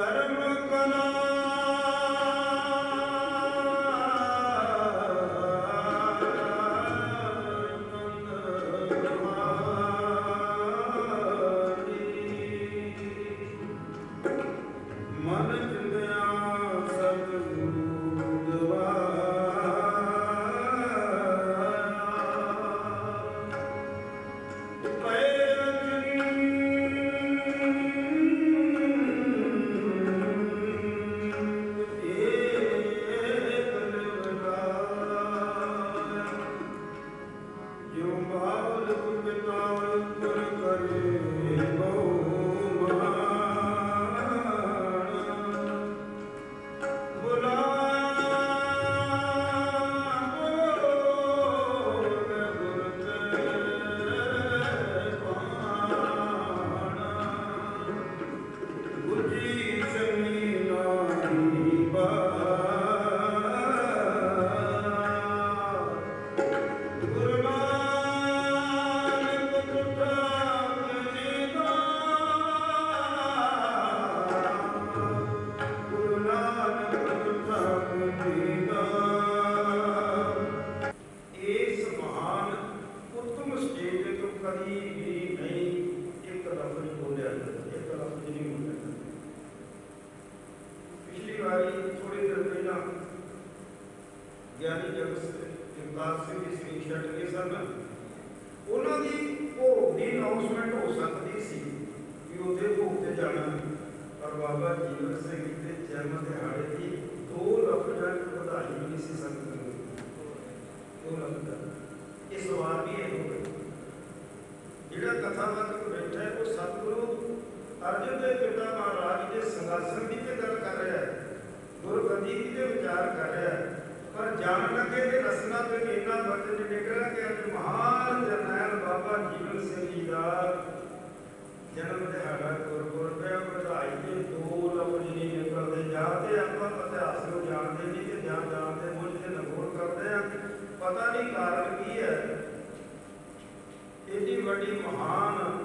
தரமக்கனா ਜਗਤਾਰ ਸਿੰਘ ਦੀ ਸਮੀਖਿਆ ਲੱਗੇ ਸਨ ਉਹਨਾਂ ਦੀ ਭੋਗ ਦੀ ਅਨਾਉਂਸਮੈਂਟ ਹੋ ਸਕਦੀ ਸੀ ਕਿ ਉਹਦੇ ਭੋਗ ਤੇ ਜਾਣਾ ਪਰ ਬਾਬਾ ਜੀਵਨ ਸਿੰਘ ਦੇ ਜਨਮ ਦਿਹਾੜੇ ਦੀ ਦੋ ਲਫ਼ਜ਼ਾਂ ਦੀ ਵਧਾਈ ਨਹੀਂ ਸੀ ਸੰਗਤ ਨੂੰ ਉਹ ਲਫ਼ਜ਼ਾਂ ਇਸ ਵਾਰ ਵੀ ਇਹ ਹੋ। ਗਈ ਜਿਹੜਾ ਕਥਾਵਾਚਕ ਬੈਠਾ ਹੈ, ਉਹ ਸਤਿਗੁਰੂ ਅਰਜਨ ਦੇ ਪਿਤਾ ਮਹਾਰਾਜ ਦੇ ਸੰਗਾਸਨ ਦੀ ਤੇ ਗੱਲ ਕਰ ਰਿਹਾ ਹੈ। ਗੁਰਗੱਦੀ ਦੀ ਤੇ ਵਿਚਾਰ ਕਰ ਰਿਹਾ ਹੈ। ਪਰ ਜਾਣ ਲੱਗੇ ਤੇ ਰਸਨਾ ਤੇ ਇੰਨਾ ਬਚਨ ਨਿਕਲਿਆ ਕਿ ਅੱਜ ਮਹਾਨ ਜਰਨੈਲ ਬਾਬਾ ਜੀਵਨ ਸਿੰਘ ਜੀ ਦਾ ਜਨਮ ਦਿਹਾੜਾ ਗੁਰਪੁਰਬ ਹੈ। ਵਧਾਈ ਦੇ ਦੋ ਲਫ਼ਜ਼ ਨਹੀਂ ਨਿਕਲਦੇ ਜਾਂ ਤੇ ਆਪਾਂ ਇਤਿਹਾਸ ਨੂੰ ਜਾਣਦੇ ਨਹੀਂ ਤੇ ਜਾਂ ਜਾਣਦੇ ਮੁੱਝ ਤੇ ਨਗੋਰ ਕਰਦੇ ਆ। ਪਤਾ ਨਹੀਂ ਕਾਰਨ ਕੀ ਹੈ। ਇੰਨੀ ਵੱਡੀ ਮਹਾਨ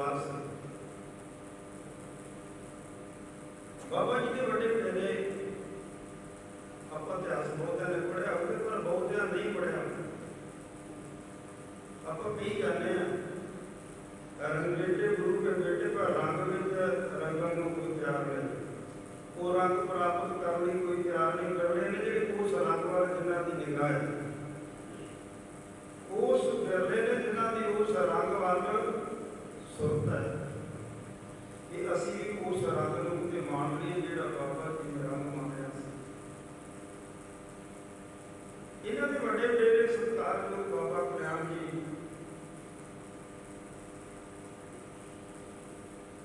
उपवास बाबा जी के बड़े पहले आपका इतिहास बहुत ने पढ़िया होगा, पर बहुत ध्यान नहीं पढ़िया आप भी जाने कारण बेटे गुरु के बेटे पर रंग में रंगों को कोई प्यार नहीं। वो रंग प्राप्त करने, कोई प्यार नहीं कर रहे ने जेडी को सनातवा जिन्ना दी निगाह। है उस गर्ले ने जिन्ना दी उस रंग वाल ਸੁਰਤ ਹੈ। ਇਹ ਅਸੀਂ ਵੀ ਉਸ ਰੰਗ ਨੂੰ ਤੇ ਮੰਨ ਲਈਏ ਜਿਹੜਾ ਬਾਬਾ ਜੀ ਨੇ ਰੰਗ ਮੰਨਿਆ ਸੀ। ਇਹਨਾਂ ਦੇ ਵੱਡੇ ਡੇਰੇ ਸਤਿਕਾਰਯੋਗ ਬਾਬਾ ਕਲਿਆਣ ਜੀ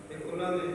ਤੇ ਉਹਨਾਂ ਦੇ